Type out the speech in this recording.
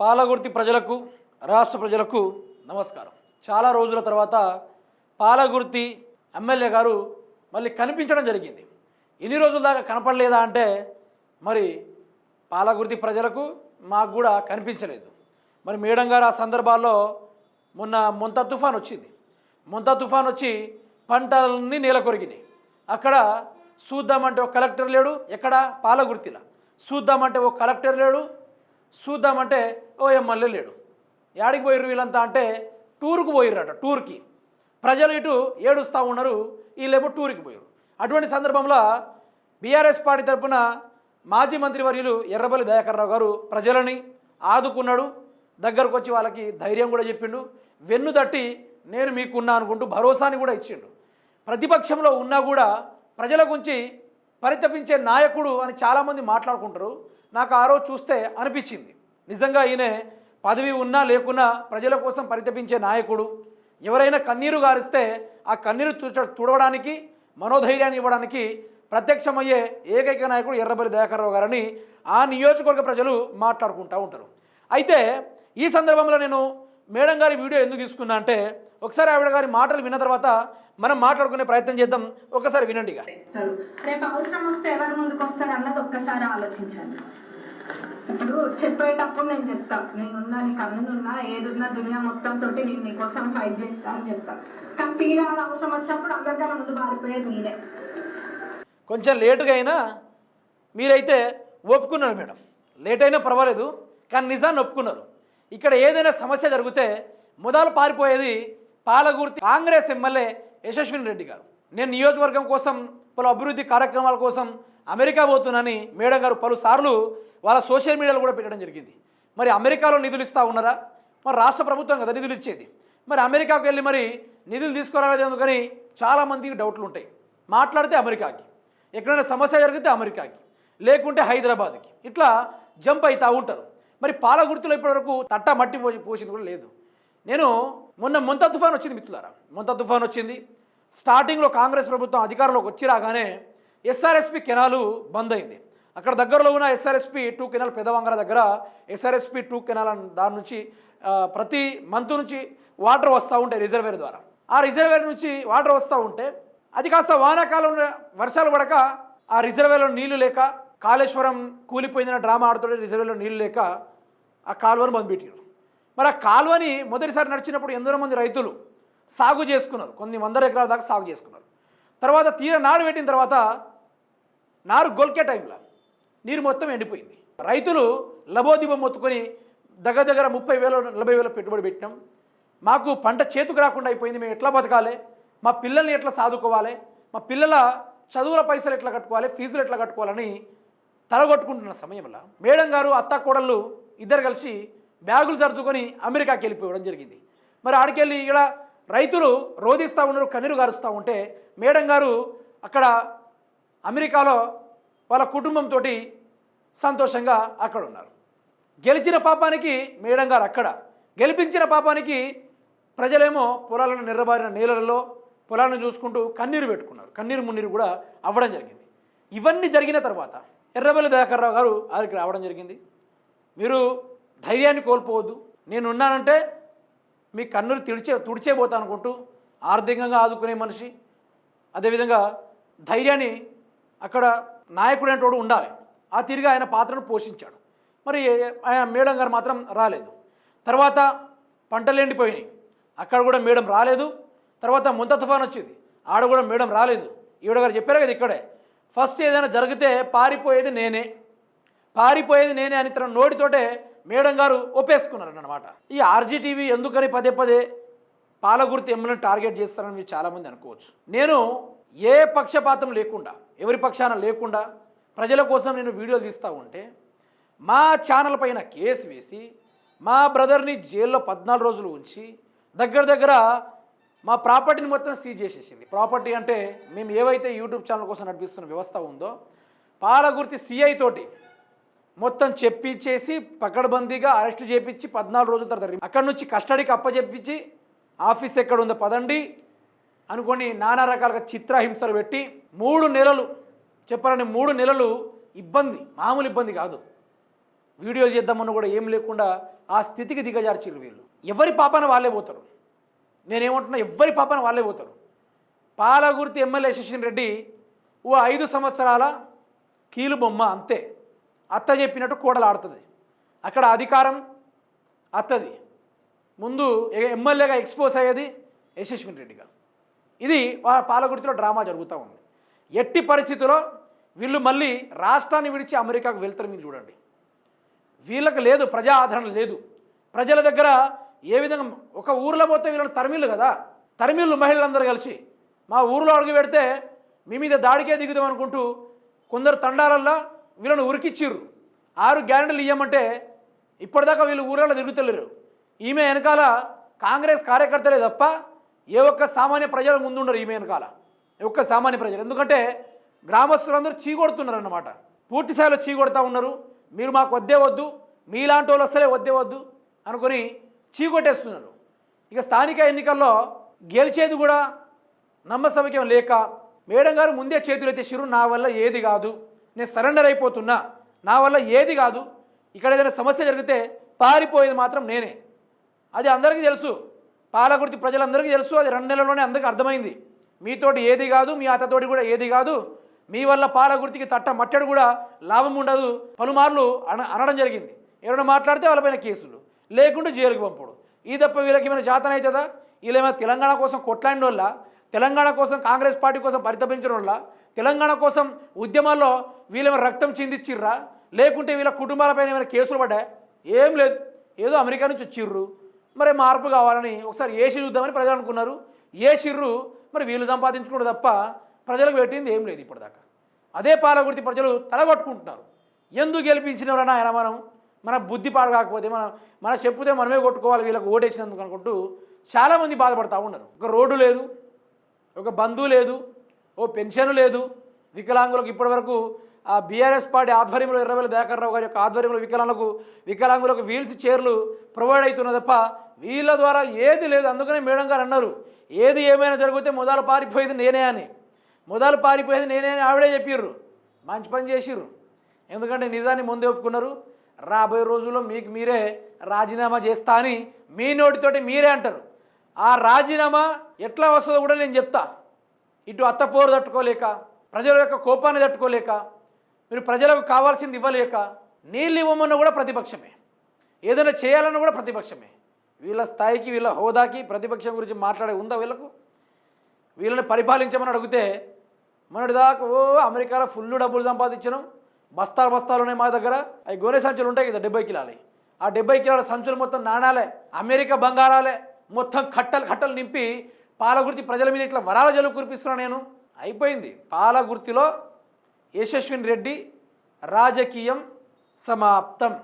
పాలగుర్తి ప్రజలకు రాష్ట్ర ప్రజలకు నమస్కారం. చాలా రోజుల తర్వాత పాలగుర్తి ఎమ్మెల్యే గారు మళ్ళీ కనిపించడం జరిగింది. ఎన్ని రోజుల దాకా కనపడలేదా అంటే మరి పాలగుర్తి ప్రజలకు మాకు కూడా కనిపించలేదు. మరి మేడం గారు ఆ సందర్భాల్లో మొన్న మొంత తుఫాన్ వచ్చింది. మొంత తుఫాన్ వచ్చి పంటలన్నీ నేల కొరిగినాయి. అక్కడ చూద్దామంటే ఒక కలెక్టర్ లేడు ఎక్కడ? పాలగుర్తిలా. చూద్దామంటే ఒక కలెక్టర్ లేడు చూద్దామంటే ఓ ఎమ్మెల్యే లేడు. యాడికి పోయిర్రు వీళ్ళంతా అంటే టూర్కు పోయిర్రట టూర్కి. ప్రజలు ఇటు ఏడుస్తూ ఉన్నారు వీళ్ళేమో టూర్కి పోయారు అటువంటి సందర్భంలో బీఆర్ఎస్ పార్టీ తరఫున మాజీ మంత్రివర్యులు ఎర్రబల్లి దయాకర్రావు గారు ప్రజలని ఆదుకున్నాడు. దగ్గరకు వచ్చి వాళ్ళకి ధైర్యం కూడా చెప్పిండు. వెన్ను తట్టి నేను మీకున్నా అనుకుంటూ భరోసాని కూడా ఇచ్చిండు. ప్రతిపక్షంలో ఉన్నా కూడా ప్రజల గురించి పరితపించే నాయకుడు అని చాలామంది మాట్లాడుకుంటారు. నాకు ఆ రోజు చూస్తే అనిపించింది. నిజంగా ఈయనే పదవి ఉన్నా లేకున్నా ప్రజల కోసం పరితపించే నాయకుడు. ఎవరైనా కన్నీరు గారిస్తే ఆ కన్నీరు తుడ తుడవడానికి మనోధైర్యాన్ని ఇవ్వడానికి ప్రత్యక్షమయ్యే ఏకైక నాయకుడు ఎర్రబల్లి దయాకర్రావు గారని ఆ నియోజకవర్గ ప్రజలు మాట్లాడుకుంటూ ఉంటారు. అయితే ఈ సందర్భంలో నేను మేడం గారి వీడియో ఎందుకు తీసుకున్నా అంటే ఒకసారి ఆవిడ గారి మాటలు విన్న తర్వాత మనం మాట్లాడుకునే ప్రయత్నం చేద్దాం. ఒకసారి వినండి ఇక. రేపు అవసరం వస్తే ఎవరు ముందుకు వస్తారు అన్నది ఒక్కసారి ఆలోచించండి. ఇప్పుడు చెప్పేటప్పుడు నేను చెప్తా. నేనున్నా నీకు అన్నున్నా ఏదున్నా దునియా మొత్తం తోటి నేను నీకోసం ఫైట్ చేస్తా అని చెప్తా. కానీ తీరా అవసరం వచ్చినప్పుడు అందరికన్నా ముందు మారిపోయేది నేనే కొంచెం లేటుగా అయినా మీరైతే ఒప్పుకున్నారు మేడం. లేట్ అయినా పర్వాలేదు కానీ నిజాన్ని ఒప్పుకున్నారు. ఇక్కడ ఏదైనా సమస్య జరిగితే మొదలు పారిపోయేది పాలగుర్తి కాంగ్రెస్ ఎమ్మెల్యే యశస్విని రెడ్డి గారు. నేను నియోజకవర్గం కోసం పలు అభివృద్ధి కార్యక్రమాల కోసం అమెరికా పోతున్నానని మేడం గారు పలుసార్లు వాళ్ళ సోషల్ మీడియాలో కూడా పెట్టడం జరిగింది. మరి అమెరికాలో నిధులు ఇస్తూ ఉన్నారా? మరి రాష్ట్ర ప్రభుత్వం కదా నిధులు ఇచ్చేది. మరి అమెరికాకు వెళ్ళి మరి నిధులు తీసుకురాలేదు ఎందుకని చాలామందికి డౌట్లు ఉంటాయి. మాట్లాడితే అమెరికాకి. ఎక్కడైనా సమస్య జరిగితే అమెరికాకి. లేకుంటే హైదరాబాద్కి. ఇట్లా జంప్ అవుతూ ఉంటారు. మరి పాలగుర్తులో ఇప్పటివరకు తట్ట మట్టి పోసి పోసింది కూడా లేదు. నేను మొన్న మొంత తుఫాన్ వచ్చింది మిత్రులారా. మొంత తుఫాన్ వచ్చింది. స్టార్టింగ్లో కాంగ్రెస్ ప్రభుత్వం అధికారంలోకి వచ్చి రాగానే ఎస్ఆర్ఎస్పి కెనాలు బంద్ అయింది. అక్కడ దగ్గరలో ఉన్న ఎస్ఆర్ఎస్పి టూ కెనాల్ పెదవంగర దగ్గర ఎస్ఆర్ఎస్పి టూ కెనాల్ దాని నుంచి ప్రతి మంత్ నుంచి వాటర్ వస్తూ ఉంటాయి రిజర్వేర్ ద్వారా. ఆ రిజర్వేర్ నుంచి వాటర్ వస్తూ ఉంటే అది కాస్త వానాకాలంలో వర్షాలు పడక ఆ రిజర్వేర్లో నీళ్ళు లేక కాళేశ్వరం కూలిపోయిందన్న డ్రామా ఆడుతుంటే రిజర్వేలో నీళ్ళు లేక ఆ కాలువను బంద్ పెట్టారు మరి ఆ కాలువని మొదటిసారి నడిచినప్పుడు ఎందరో మంది రైతులు సాగు చేసుకున్నారు. కొన్ని వందల ఎకరాల దాకా సాగు చేసుకున్నారు. తర్వాత తీర నాడు పెట్టిన తర్వాత నారు గొల్కే టైంలో నీరు మొత్తం ఎండిపోయింది. రైతులు లబోదిబం మొత్తుకొని దగ్గర దగ్గర ముప్పై వేలు నలభై వేల పెట్టుబడి పెట్టినాం. మాకు పంట చేతుకు రాకుండా అయిపోయింది. మేము ఎట్లా బతకాలి? మా పిల్లల్ని ఎట్లా సాదుకోవాలి? మా పిల్లల చదువుల పైసలు ఎట్లా కట్టుకోవాలి? ఫీజులు ఎట్లా కట్టుకోవాలని తలగొట్టుకుంటున్న సమయంలో మేడం గారు అత్త కోడళ్ళు ఇద్దరు కలిసి బ్యాగులు సర్దుకొని అమెరికాకి వెళ్ళిపోవడం జరిగింది. మరి ఆడికెళ్ళి ఇక్కడ రైతులు రోధిస్తూ ఉన్నారు కన్నీరు గారుస్తూ ఉంటే మేడం గారు అక్కడ అమెరికాలో వాళ్ళ కుటుంబంతో సంతోషంగా అక్కడ ఉన్నారు. గెలిచిన పాపానికి మేడం గారు అక్కడ గెలిపించిన పాపానికి ప్రజలేమో పొలాలను నిర్రబారిన నేలలలో పొలాలను చూసుకుంటూ కన్నీరు పెట్టుకున్నారు. కన్నీరు మున్నీరు కూడా అవ్వడం జరిగింది. ఇవన్నీ జరిగిన తర్వాత ఎర్రబెల్లి దయాకర్రావు గారు వారికి రావడం జరిగింది. మీరు ధైర్యాన్ని కోల్పోవద్దు. నేను ఉన్నానంటే మీ కన్నులు తుడిచే తుడిచేపోతా అనుకుంటూ ఆర్థికంగా ఆదుకునే మనిషి అదేవిధంగా ధైర్యాన్ని అక్కడ నాయకుడు అనేటోడు ఉండాలి. ఆ తిరిగి ఆయన పాత్రను పోషించాడు. మరి ఆయన మేడం గారు మాత్రం రాలేదు. తర్వాత పంటలు ఎండిపోయినాయి. అక్కడ కూడా మేడం రాలేదు. తర్వాత ముంత తుఫాన్ వచ్చింది. ఆడ కూడా మేడం రాలేదు. ఈవిడ గారు చెప్పారు కదా ఇక్కడే ఫస్ట్ ఏదైనా జరిగితే పారిపోయేది నేనే. పారిపోయేది నేనే అని తన నోటితోటే మేడం గారు ఒప్పేసుకున్నారు ఈ ఆర్జీటీవీ ఎందుకని పదే పదే పాలగుర్తి ఎమ్మెల్యేని టార్గెట్ చేస్తారని మీరు చాలామంది అనుకోవచ్చు. నేను ఏ పక్షపాతం లేకుండా ఎవరి పక్షాన లేకుండా ప్రజల కోసం నేను వీడియోలు తీస్తూ ఉంటే మా ఛానల్ పైన కేసు వేసి మా బ్రదర్ని జైల్లో పద్నాలుగు రోజులు ఉంచి దగ్గర దగ్గర మా ప్రాపర్టీని మొత్తం సీజ్ చేసేసింది. ప్రాపర్టీ అంటే మేము ఏవైతే యూట్యూబ్ ఛానల్ కోసం నడిపిస్తున్న వ్యవస్థ ఉందో పాలగుర్తి సిఐ తోటి మొత్తం చెప్పించేసి పకడ్బందీగా అరెస్ట్ చేపించి పద్నాలుగు రోజుల తర్వాత రిమాండ్. అక్కడి నుంచి కస్టడీకి అప్పచెప్పించి ఆఫీస్ ఎక్కడ ఉందో పదండి అనుకొని నానా రకాలుగా చిత్రహింసలు పెట్టి మూడు నెలలు చెప్పాలని మూడు నెలలు ఇబ్బంది మామూలు ఇబ్బంది కాదు. వీడియోలు చేద్దామని కూడా ఏం లేకుండా ఆ స్థితికి దిగజార్చిర్రు వీళ్ళు. ఎవరి పాపన వాళ్ళే పోతారు. నేనేమంటున్నా ఎవరి పాపన వాళ్ళే పోతారు. పాలగుర్తి ఎమ్మెల్యే శశిన్ రెడ్డి ఓ ఐదు సంవత్సరాల కీలు బొమ్మ అంతే. అత్త చెప్పినట్టు కోడలు ఆడుతుంది అక్కడ అధికారం అత్తది. ముందు ఎమ్మెల్యేగా ఎక్స్పోజ్ అయ్యేది యశస్విన్ రెడ్డిగా. ఇది వా- పాలగుర్తిలో డ్రామా జరుగుతూ ఉంది. ఎట్టి పరిస్థితుల్లో వీళ్ళు మళ్ళీ రాష్ట్రాన్ని విడిచి అమెరికాకు వెళ్తారు మీరు చూడండి. వీళ్ళకి లేదు ప్రజా ఆదరణ లేదు. ప్రజల దగ్గర ఏ విధంగా ఒక ఊర్లో పోతే వీళ్ళని తరిమిళ్ళు కదా? తరిమిళ్ళు మహిళలందరూ కలిసి. మా ఊరిలో అడుగు పెడితే మీ మీద దాడికే దిగుదాం అనుకుంటూ కొందరు తండాలల్లా వీళ్ళని ఉరికిచ్చిర్రు. ఆరు గ్యారెంటీలు ఇవ్వమంటే ఇప్పటిదాకా వీళ్ళు ఊర్లలో తిరుగుతలేరు. ఈమె వెనకాల కాంగ్రెస్ కార్యకర్తలే తప్ప ఏ ఒక్క సామాన్య ప్రజలు ముందుండరు ఈమె వెనకాల. ఏ ఒక్క సామాన్య ప్రజలు. ఎందుకంటే గ్రామస్తులందరూ చీకొడుతున్నారు అన్నమాట పూర్తి స్థాయిలో చీకొడతా ఉన్నారు. మీరు మాకు వద్దే వద్దు. మీలాంటి వాళ్ళు వస్తలే వద్దే వద్దు అనుకొని చీకొట్టేస్తున్నారు. ఇక స్థానిక ఎన్నికల్లో గెలిచేది కూడా నమ్మసమక్యం లేక మేడం గారు ముందే చేతులైతే చిరు నా వల్ల ఏది కాదు నేను సరెండర్ అయిపోతున్నా నా వల్ల ఏది కాదు ఇక్కడ ఏదైనా సమస్య జరిగితే పారిపోయేది మాత్రం నేనే. అది అందరికీ తెలుసు. పాలకుర్తి ప్రజలందరికీ తెలుసు. అది రెండు నెలల్లోనే అందరికీ అర్థమైంది. మీతోటి ఏది కాదు మీ అత్తతోటి కూడా ఏది కాదు మీ వల్ల పాలగుర్తికి తట్ట మట్టడు కూడా లాభం ఉండదు పలుమార్లు అన అనడం జరిగింది. ఎవరైనా మాట్లాడితే వాళ్ళపైన కేసులు లేకుంటే జైలుకి పంపడం. ఈ తప్ప వీళ్ళకి ఏమైనా జాతన అవుతుందా? వీళ్ళేమైనా తెలంగాణ కోసం కొట్లాడిన వాళ్ళ? తెలంగాణ కోసం కాంగ్రెస్ పార్టీ కోసం పరితపించడం వల్ల తెలంగాణ కోసం ఉద్యమాల్లో వీళ్ళేమైనా రక్తం చిందిచ్చిర్రా లేకుంటే వీళ్ళ కుటుంబాలపైన ఏమైనా కేసులు పడ్డా? ఏం లేదు. ఏదో అమెరికా నుంచి వచ్చిర్రు. మరి మార్పు కావాలని ఒకసారి ఏసీ చూద్దామని ప్రజలు అనుకున్నారు. ఏసిర్రు మరి వీళ్ళు సంపాదించుకోవడం తప్ప ప్రజలకు పెట్టింది ఏం లేదు ఇప్పటిదాకా. అదే పాలగుర్తి ప్రజలు తలగొట్టుకుంటున్నారు. ఎందుకు గెలిపించినవరన్నా ఆయన మనం? మన బుద్ధి పాడు కాకపోతే మనం మన చెప్పుతే మనమే కొట్టుకోవాలి వీళ్ళకి ఓటేసినందుకు అనుకుంటూ చాలామంది బాధపడతా ఉన్నారు. ఒక రోడ్డు లేదు ఒక బంధువు లేదు ఓ పెన్షన్ లేదు. వికలాంగులకు ఇప్పటివరకు ఆ బీఆర్ఎస్ పార్టీ ఆధ్వర్యంలో ఇరవై దయాకర్ రావు గారి యొక్క ఆధ్వర్యంలో వికలాంగులకు వికలాంగులకు వీల్స్ చైర్లు ప్రొవైడ్ అవుతున్న తప్ప వీళ్ళ ద్వారా ఏది లేదు. అందుకనే మేడం గారు అన్నారు ఏది ఏమైనా జరిగితే మొదలు పారిపోయేది నేనే అని. మొదలు పారిపోయేది నేనే అని ఆవిడే చెప్పిర్రు. మంచి పని చేసిర్రు. ఎందుకంటే నిజాన్ని ముందే ఒప్పుకున్నారు. రాబోయే రోజుల్లో మీకు మీరే రాజీనామా చేస్తా అని మీ నోటితోటి మీరే అంటారు. ఆ రాజీనామా ఎట్లా వస్తుందో కూడా నేను చెప్తా. ఇటు అత్తపోరు తట్టుకోలేక ప్రజల యొక్క కోపాన్ని తట్టుకోలేక మీరు ప్రజలకు కావాల్సింది ఇవ్వలేక నీళ్ళు ఇవ్వమన్నా కూడా ప్రతిపక్షమే. ఏదైనా చేయాలన్నా కూడా ప్రతిపక్షమే. వీళ్ళ స్థాయికి వీళ్ళ హోదాకి ప్రతిపక్షం గురించి మాట్లాడే ఉందా వీళ్ళకు? వీళ్ళని పరిపాలించమని అడిగితే మొన్నటిదాకా ఓ అమెరికాలో ఫుల్ డబ్బులు సంపాదించడం బస్తాలు బస్తాలు ఉన్నాయి మా దగ్గర. అవి గోనె సంచులు ఉంటాయి కదా డెబ్బై కిలాలు ఆ డెబ్బై కిలాల సంచులు మొత్తం నాణాలే. అమెరికా బంగారాలే. మొత్తం కట్టలు కట్టలు నింపి పాలగుర్తి ప్రజల మీద ఇట్లా వరాల జలు కురిపిస్తున్నా నేను. అయిపోయింది. పాలగుర్తిలో యశస్విన్ రెడ్డి రాజకీయం సమాప్తం.